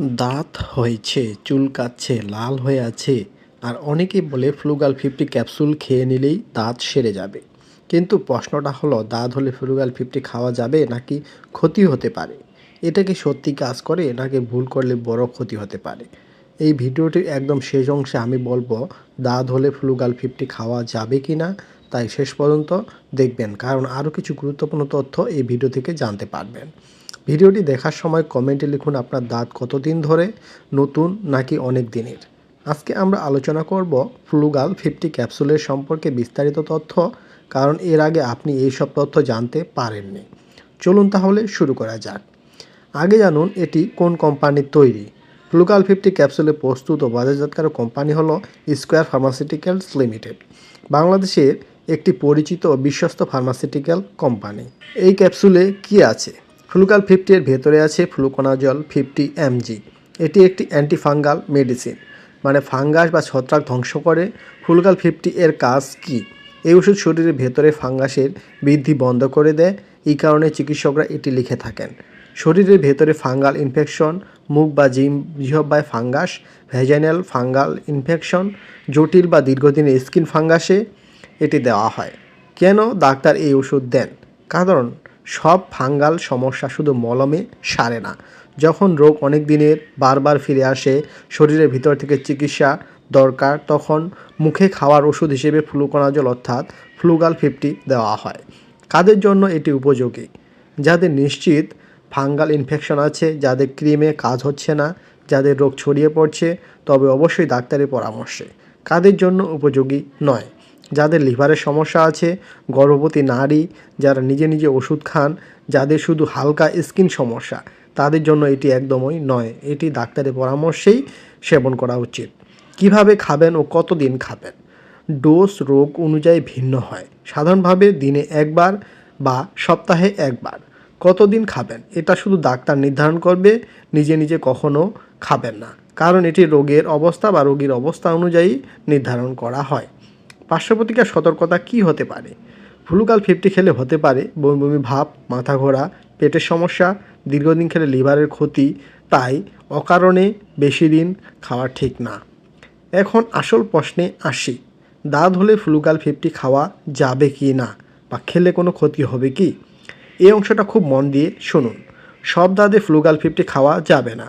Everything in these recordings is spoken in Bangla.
দাঁত হয়েছে চুলকাচ্ছে লাল হয়ে আছে। আর অনেকেই বলে ফ্লুগাল ফিফটি ক্যাপসুল খেয়ে নিলেই দাঁত সেরে যাবে। কিন্তু প্রশ্নটা হলো, দাঁত হলে ফ্লুগাল ফিফটি খাওয়া যাবে নাকি ক্ষতি হতে পারে? এটা কি সত্যি কাজ করে নাকি ভুল করলে বড় ক্ষতি হতে পারে? এই ভিডিওটির একদম শেষ অংশে আমি বলব, দাঁত হলে ফ্লুগাল ফিফটি খাওয়া যাবে কি না, তাই শেষ পর্যন্ত দেখবেন। কারণ আরও কিছু গুরুত্বপূর্ণ তথ্য এই ভিডিও থেকে জানতে পারবেন। ভিডিওটি দেখার সময় কমেন্টে লিখুন আপনার দাঁত কতদিন ধরে, নতুন নাকি অনেক দিনের। আজকে আমরা আলোচনা করব ফ্লুগাল ফিফটি ক্যাপসুলের সম্পর্কে বিস্তারিত তথ্য, কারণ এর আগে আপনি এই সব তথ্য জানতে পারেননি। চলুন তাহলে শুরু করা যাক। আগে জানুন এটি কোন কোম্পানির তৈরি। ফ্লুগাল ফিফটি ক্যাপসুলে প্রস্তুত ও বাজারজাতকারক কোম্পানি হলো স্কোয়ার ফার্মাসিউটিক্যালস লিমিটেড, বাংলাদেশের একটি পরিচিত ও বিশ্বস্ত ফার্মাসিউটিক্যাল কোম্পানি। এই ক্যাপসুলে কি আছে? ফ্লুগাল ফিফটি এর ভেতরে আছে ফ্লুকোনাজল ফিফটি এমজি। এটি একটি অ্যান্টিফাঙ্গাল মেডিসিন। মানে ফাঙ্গাস বা ছত্রাক ধ্বংস করে। ফ্লুগাল ফিফটি এর কাজ কী? এই ওষুধ শরীরের ভেতরে ফাঙ্গাসের বৃদ্ধি বন্ধ করে দেয়। এই কারণে চিকিৎসকরা এটি লিখে থাকেন। শরীরের ভেতরে ফাঙ্গাল ইনফেকশন, মুখ বা জিম জিহব্বায় ফাঙ্গাস ভেজাইনাল ফাঙ্গাল ইনফেকশন, জটিল বা দীর্ঘদিনের স্কিন ফাঙ্গাসে এটি দেওয়া হয়। কেন ডাক্তার এই ওষুধ দেন? কারণ সব ফাঙ্গাল সমস্যা শুধু মলমে সারে না। যখন রোগ অনেক দিনের বারবার ফিরে আসে, শরীরের ভিতর থেকে চিকিৎসা দরকার, তখন মুখে খাওয়ার ওষুধ হিসেবে ফ্লুকোনাজল অর্থাৎ ফ্লুগাল ফিফটি দেওয়া হয়। কাদের জন্য এটি উপযোগী? যাদের নিশ্চিত ফাঙ্গাল ইনফেকশন আছে, যাদের ক্রিমে কাজ হচ্ছে না, যাদের রোগ ছড়িয়ে পড়ছে, তবে অবশ্যই ডাক্তারের পরামর্শে। কাদের জন্য উপযোগী নয়? যাদের লিভারের সমস্যা আছে, গর্ভবতী নারী যারা নিজে নিজে ওষুধ খান, যাদের শুধু হালকা স্কিন সমস্যা, তাদের জন্য এটি একদমই নয়। এটি ডাক্তারের পরামর্শেই সেবন করা উচিত। কীভাবে খাবেন ও কতদিন খাবেন? ডোজ রোগ অনুযায়ী ভিন্ন হয়। সাধারণভাবে দিনে একবার বা সপ্তাহে একবার। কতদিন খাবেন? এটা শুধু ডাক্তার নির্ধারণ করবে, নিজে নিজে কখনো খাবেন না। কারণ এটি রোগের অবস্থা বা রোগীর অবস্থা অনুযায়ী নির্ধারণ করা হয়। পার্শ্বপ্রতিকার সতর্কতা কী হতে পারে? ফ্লুকাল ফিফটি খেলে হতে পারে বমি বমি ভাব মাথা ঘোরা, পেটের সমস্যা, দীর্ঘদিন খেলে লিভারের ক্ষতি, তাই অকারণে বেশি দিন খাওয়া ঠিক না। এখন আসল প্রশ্নে আসি, দাঁত হলে ফ্লুকাল ফিফটি খাওয়া যাবে কি না বা খেলে কোনো ক্ষতি হবে কি? এই অংশটা খুব মন দিয়ে শুনুন। সব দাঁতে ফ্লুগাল ফিফটি খাওয়া যাবে না।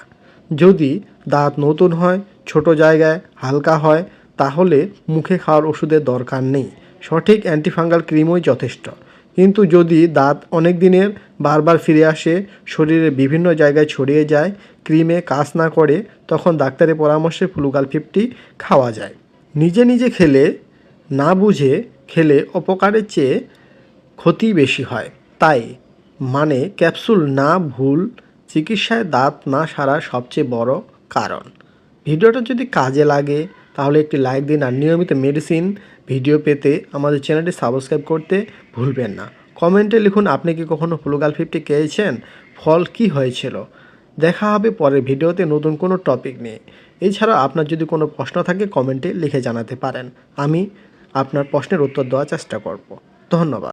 যদি দাঁত নতুন হয়, ছোট জায়গায় হালকা হয় তাহলে মুখে খাওয়ার ওষুধের দরকার নেই। সঠিক অ্যান্টিফাঙ্গাল ক্রিমই যথেষ্ট। কিন্তু যদি দাঁত অনেক দিনের বারবার ফিরে আসে শরীরের বিভিন্ন জায়গায় ছড়িয়ে যায়, ক্রিমে কাজ না করে, তখন ডাক্তারের পরামর্শে ফ্লুগাল ফিফটি খাওয়া যায়। নিজে নিজে খেলে, না বুঝে খেলে অপকারের চেয়ে ক্ষতি বেশি হয়। তাই মানে ক্যাপসুল না ভুল চিকিৎসায় দাঁত না সারার সবচেয়ে বড় কারণ। ভিডিওটা যদি কাজে লাগে তাহলে একটি লাইক দিন আর নিয়মিত মেডিসিন ভিডিও পেতে আমাদের চ্যানেলটি সাবস্ক্রাইব করতে ভুলবেন না। কমেন্টে লিখুন, আপনি কি কখনো ফ্লুগাল ফিফটি খেয়েছেন? ফল কি হয়েছিল? দেখা হবে পরের ভিডিওতে নতুন কোনো টপিক নিয়ে। এছাড়া আপনার যদি কোনো প্রশ্ন থাকে কমেন্টে লিখে জানাতে পারেন। আমি আপনার প্রশ্নের উত্তর দেওয়ার চেষ্টা করব। ধন্যবাদ।